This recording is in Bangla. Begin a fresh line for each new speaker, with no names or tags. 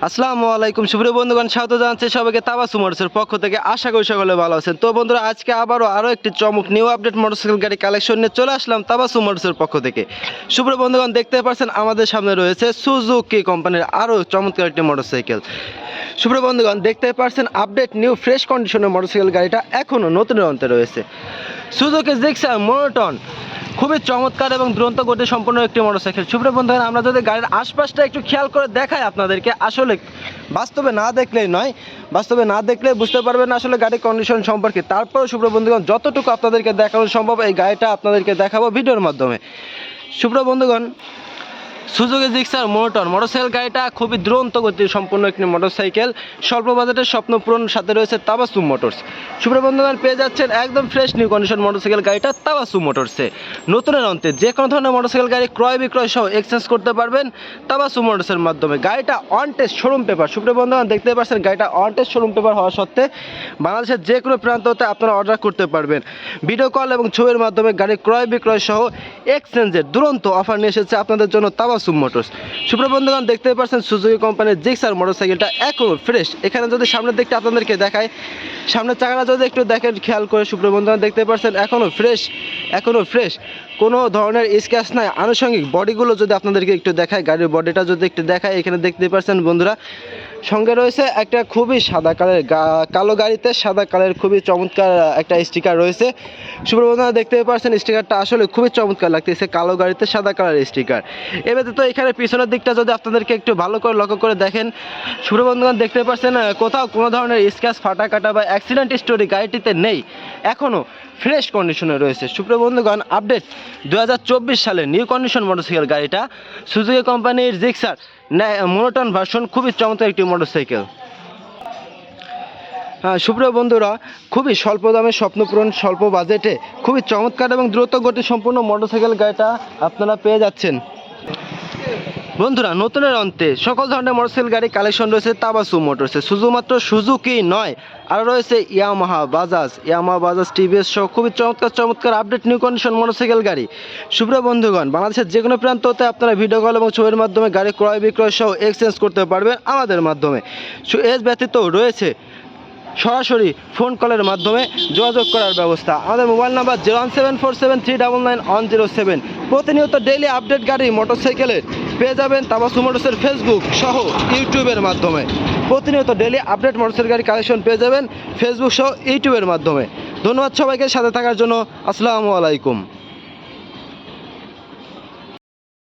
আসসালামু আলাইকুম। সুপ্রিয় বন্ধুগণ, স্বাগত জানাচ্ছি সবাইকে তাবাসু মোটরসের পক্ষ থেকে। আশা করি সকলে ভালো আছেন। তো বন্ধুরা, আজকে আবারও আরও একটি চমক নিউ আপডেট মোটরসাইকেল গাড়ি কালেকশন নিয়ে চলে আসলাম তাবাসু মোটরসের পক্ষ থেকে। সুপ্রিয় বন্ধুগণ, দেখতে পাচ্ছেন, আমাদের সামনে রয়েছে সুজুকি কোম্পানির আরও চমৎকার একটি মোটরসাইকেল। সুপ্রিয় বন্ধুগণ, দেখতে পাচ্ছেন, আপডেট নিউ ফ্রেশ কন্ডিশনের মোটরসাইকেল গাড়িটা এখনও নতুন অন্তে রয়েছে। সুজুকি জিক্সার মোনোটন খুবই চমৎকার এবং দ্রুত গতি সম্পন্ন একটি মোটরসাইকেল। সুপ্রিয় বন্ধুরা আমরা যদি গাড়ির আশপাশটা একটু খেয়াল করে দেখাই আপনাদেরকে, আসলে বাস্তবে না দেখলেই নয়, বাস্তবে না দেখলে বুঝতে পারবেন আসলে গাড়ির কন্ডিশন সম্পর্কে। তারপরেও সুপ্রিয় বন্ধুগণ, যতটুকু আপনাদেরকে দেখানো সম্ভব, এই গাড়িটা আপনাদেরকে দেখাবো ভিডিওর মাধ্যমে। সুপ্রিয় বন্ধুগণ সুজুকি জিক্সার মোটর। মোটরসাইকেল গাড়িটা খুবই দ্রুত গতি সম্পন্ন একটি মোটরসাইকেল। স্বল্প বাজেটের স্বপ্ন পূরণ সাথে রয়েছে তাবাসুম মোটরস। সুপ্রিয় বন্ধুগণ, পেয়ে যাচ্ছেন একদম ফ্রেশ নিউ কন্ডিশন মোটরসাইকেল গাড়িটা তাবাসুম মোটরসে। নতুনের অন্তে যে কোনো ধরনের মোটরসাইকেল গাড়ি ক্রয় বিক্রয় সহ এক্সচেঞ্জ করতে পারবেন তাবাসুম মোটরসের মাধ্যমে। গাড়িটা অন টেস্ট শোরুম পেপার সুপ্রিয় বন্ধুগণ, দেখতে পাচ্ছেন গাড়িটা অন টেস্ট শোরুম পেপার হওয়া সত্ত্বে বাংলাদেশের যে কোনো প্রান্ত হতে আপনারা অর্ডার করতে পারবেন। ভিডিও কল এবং ছবির মাধ্যমে গাড়ি ক্রয় বিক্রয় সহ এক্সচেঞ্জের দুরন্ত অফার নিয়ে এসেছে আপনাদের জন্য তাবাসুম মোটরস। সুপ্রিয় বন্ধুগণ দেখতে পাচ্ছেন সুজুকি কোম্পানির জিক্সার মোটরসাইকেলটা এখনও ফ্রেশ এখানে যদি সামনের দিকটা আপনাদেরকে দেখায় সামনের চাকাটা যদি একটু দেখেন, খেয়াল করে সুপ্রিয় বন্ধুগণ দেখতে পাচ্ছেন এখনও ফ্রেশ এখনও ফ্রেশ কোনো ধরনের স্ক্র্যাচ নাই। আনুষঙ্গিক বডিগুলো যদি আপনাদেরকে একটু দেখায় গাড়ির বডিটা যদি একটু দেখায় এখানে দেখতে পাচ্ছেন বন্ধুরা, সঙ্গে রয়েছে একটা খুবই সাদা কালারের কালো গাড়িতে সাদা কালারের খুবই চমৎকার একটা স্টিকার রয়েছে। সুপ্রিয় বন্ধুরা, দেখতে পাচ্ছেন স্টিকারটা আসলে খুবই চমৎকার লাগতেছে, কালো গাড়িতে সাদা কালারের স্টিকার। এবারে তো এখানে পিছনের দিকটা যদি আপনাদেরকে একটু ভালো করে লক্ষ্য করে দেখেন, সুপ্রিয় বন্ধুগণ, দেখতে পাচ্ছেন কোথাও কোনো ধরনের স্ক্র্যাচ ফাটা কাটা বা অ্যাক্সিডেন্ট স্টোরি গাড়িটিতে নেই এখনও ফ্রেশ কন্ডিশনে রয়েছে। সুপ্রিয় বন্ধুগণ, আপডেট দুহাজার চব্বিশ সালে নিউ কন্ডিশন মোটরসাইকেল গাড়িটা সুজুকি কোম্পানির জিক্সার মোনোটন ভার্সন খুবই চমৎকার একটি মোটরসাইকেল হ্যাঁ সুপ্রিয় বন্ধুরা, খুবই স্বল্প দামে স্বপ্নপূরণ স্বল্প বাজেটে খুবই চমৎকার এবং দ্রুত গতি সম্পূর্ণ মোটরসাইকেল গাড়িটা আপনারা পেয়ে যাচ্ছেন। বন্ধুরা, নতুনের অন্তে সকল ধরনের মোটরসাইকেল গাড়ি কালেকশন রয়েছে তাবাসু মোটরসে শুধুমাত্র সুজুকি নয়, আর রয়েছে ইয়ামাহা বাজাজ ইয়ামাহা বাজাজ টিভিএস সহ খুবই চমৎকার চমৎকার আপডেট নিউ কন্ডিশন মোটরসাইকেল গাড়ি। সুপ্রিয় বন্ধুগণ, বাংলাদেশের যে কোনো প্রান্ত হতে আপনারা ভিডিও কল এবং ছবির মাধ্যমে গাড়ি ক্রয় বিক্রয় সহ এক্সচেঞ্জ করতে পারবেন আমাদের মাধ্যমে। এর ব্যতীত রয়েছে সরাসরি ফোন কলের মাধ্যমে যোগাযোগ করার ব্যবস্থা। আমাদের mobile number zero one seven four seven three double nine one zero seven প্রতিনিয়ত ডেইলি আপডেট গাড়ি মোটরসাইকেলের পেয়ে যাবেন তাবাসু মোটরসের ফেসবুক সহ ইউটিউবের মাধ্যমে। প্রতিনিয়ত ডেলি আপডেট মোটরসাইকেল গাড়ি কালেকশন পেয়ে যাবেন ফেসবুক সহ ইউটিউবের মাধ্যমে। ধন্যবাদ সবাইকে, সাথে থাকার জন্য আসসালামু আলাইকুম।